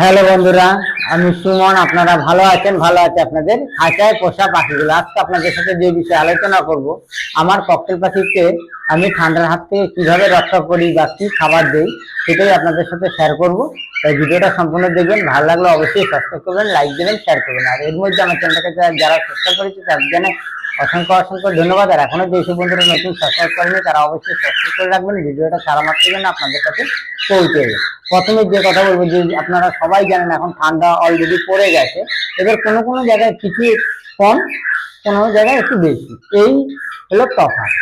Hello বন্ধুরা, আমি সুমন, আপনারা ভালো আছেন? ভালো আছে আপনাদের। খাঁচায় পোষা পাখিগুলো আজকে আপনাদের সাথে যে বিষয়ে আলোচনা করব, আমার ককটেল পাখিকে আমি ঠান্ডার হাত থেকে কীভাবে রক্ষা করি বা কি খাবার দিই, সেটাই আপনাদের সাথে শেয়ার করব। তাই ভিডিওটা সম্পূর্ণ দেখবেন, ভালো লাগলে অবশ্যই সাবস্ক্রাইব করবেন লাইক দেবেন শেয়ার করবেন। আর এর মধ্যে আমার চ্যানেলটাকে যারা- সাবস্ক্রাইব করেছে, তাদের জন্য অসংখ্য অসংখ্য ধন্যবাদ। আর এখনও যেসব বন্ধুরা নতুন সাবস্ক্রাইব করেনি তারা অবশ্যই সাবস্ক্রাইব করে রাখবেন। ভিডিওটা সারা মাত্র জন্য আপনাদের কাছে পৌঁছে যাবে প্রথমে যে কথা বলব যে আপনারা সবাই জানেন এখন ঠান্ডা অলরেডি পড়ে গেছে। এবার কোনো কোনো জায়গায় কিছু কম, কোনো জায়গায় একটু বেশি। এই হলো তফাৎ।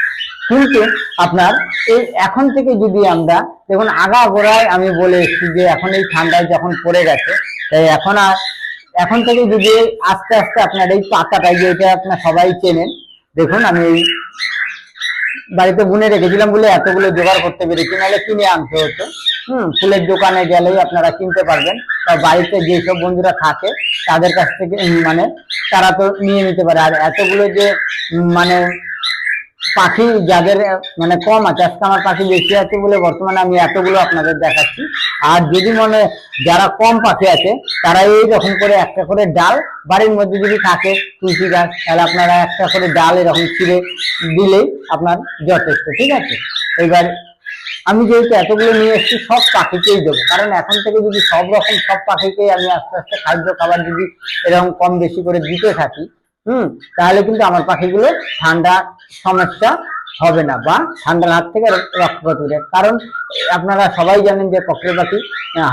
কিন্তু আপনার এই এখন থেকে যদি আমরা দেখুন আগা গোড়ায় আমি বলে এসেছি যে এখন এই ঠান্ডায় যখন পড়ে গেছে, তাই এখন আর এখন থেকে যদি আস্তে আস্তে আপনার এই পাতাটা যে এটা আপনার সবাই চেনেন, দেখুন আমি এই বাড়িতে বুনে রেখেছিলাম বলে এতগুলো জোগাড় করতে পেরেছি, নাহলে কিনে আনতে হতো। হুম, ফুলের দোকানে গেলেই আপনারা কিনতে পারবেন। বা বাড়িতে যেসব বন্ধুরা থাকে, তাদের কাছ থেকে মানে তারা তো নিয়ে নিতে পারে। আর এতগুলো যে মানে পাখি যাদের মানে কম আছে, আজকে আমার পাখি বেশি আছে বলে বর্তমানে আমি এতগুলো আপনাদের দেখাচ্ছি। আর যদি মনে যারা কম পাখি আছে, তারা এই রকম করে একটা করে ডাল বাড়ির মধ্যে যদি থাকে, তুলসী গাছ, তাহলে আপনারা একটা করে ডাল এরকম ছিঁড়ে দিলেই আপনার যথেষ্ট, ঠিক আছে? এবার আমি যেহেতু এতগুলো নিয়ে এসেছি, সব পাখিকেই দেবো। কারণ এখন থেকে যদি সব রকম সব পাখিকেই আমি আস্তে আস্তে খাদ্য খাবার যদি এরকম কম বেশি করে দিতে থাকি, হুম, তাহলে কিন্তু আমার পাখিগুলো ঠান্ডা সমস্যা হবে না, বা ঠান্ডার হাত থেকে রক্ষা করবে কারণ, আপনারা সবাই জানেন যে ককটেল পাখি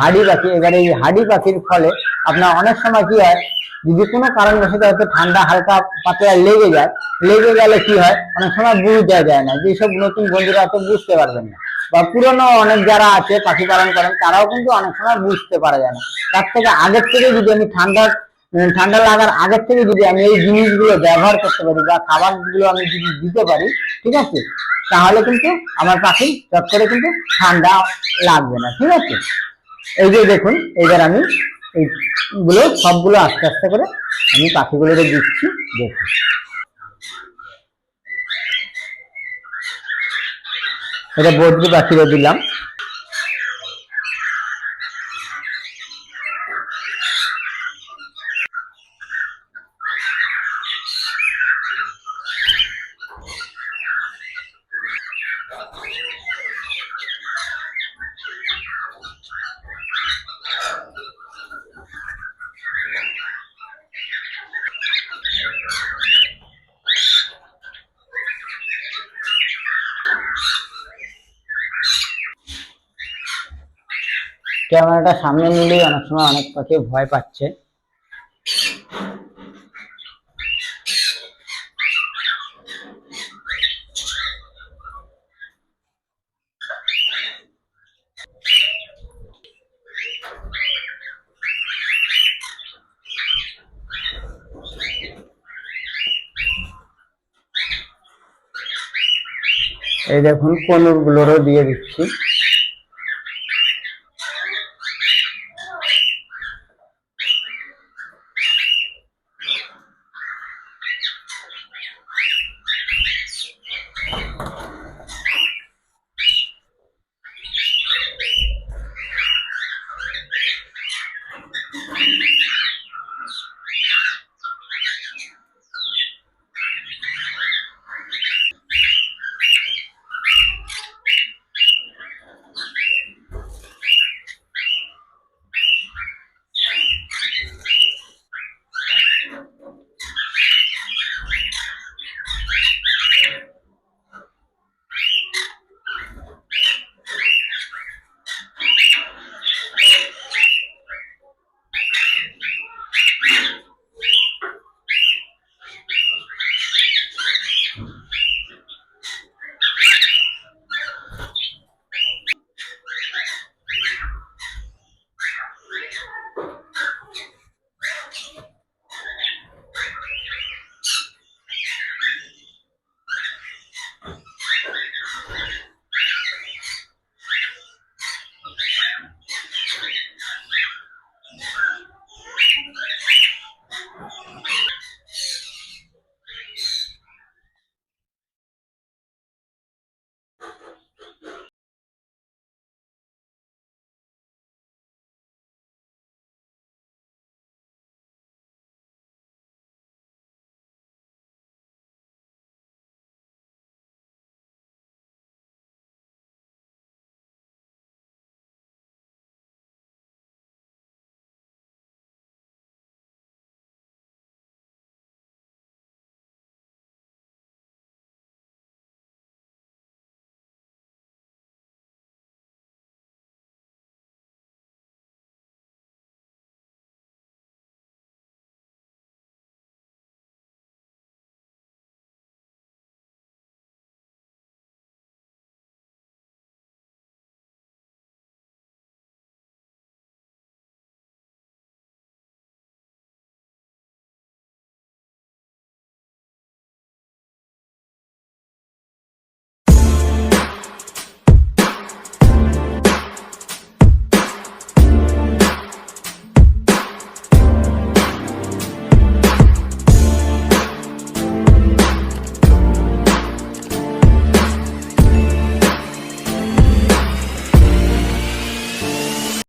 হাড়ি পাখি, এবারে এই হাড়ি পাখির ফলে আপনার অনেক সময় কি হয়, যদি কোনো কারণবশত হয়তো ঠান্ডা হালকা পাতলা লেগে যায়, লেগে গেলে কি হয়, অনেক সময় বুঝতে যায় না। যেসব নতুন বন্ধুরা তো বুঝতে পারবেন না। বা পুরনো অনেক যারা আছে, পাখি পালন করেন, তারাও কিন্তু অনেক সময় বুঝতে পারা যায় না। তার থেকে আগের থেকে যদি আমি ঠান্ডার ঠান্ডা লাগার আগের থেকে যদি আমি এই জিনিসগুলো ব্যবহার করতে পারি বা খাবারগুলো আমি যদি দিতে পারি, ঠিক আছে? তাহলে কিন্তু আমার পাখি চট করে কিন্তু ঠান্ডা লাগবে না, ঠিক আছে? এই যে দেখুন, এবার আমি এইগুলো সবগুলো আস্তে আস্তে করে আমি পাখিগুলোকে দিচ্ছি, দেখুন। এটা বদ্রি পাখিরে দিলাম। ক্যামেরাটা সামনে নিলেই অনেক সময় অনেক পাখি ভয় পাচ্ছে। এই দেখুন কনুর গুলোরও দিয়ে দিচ্ছি।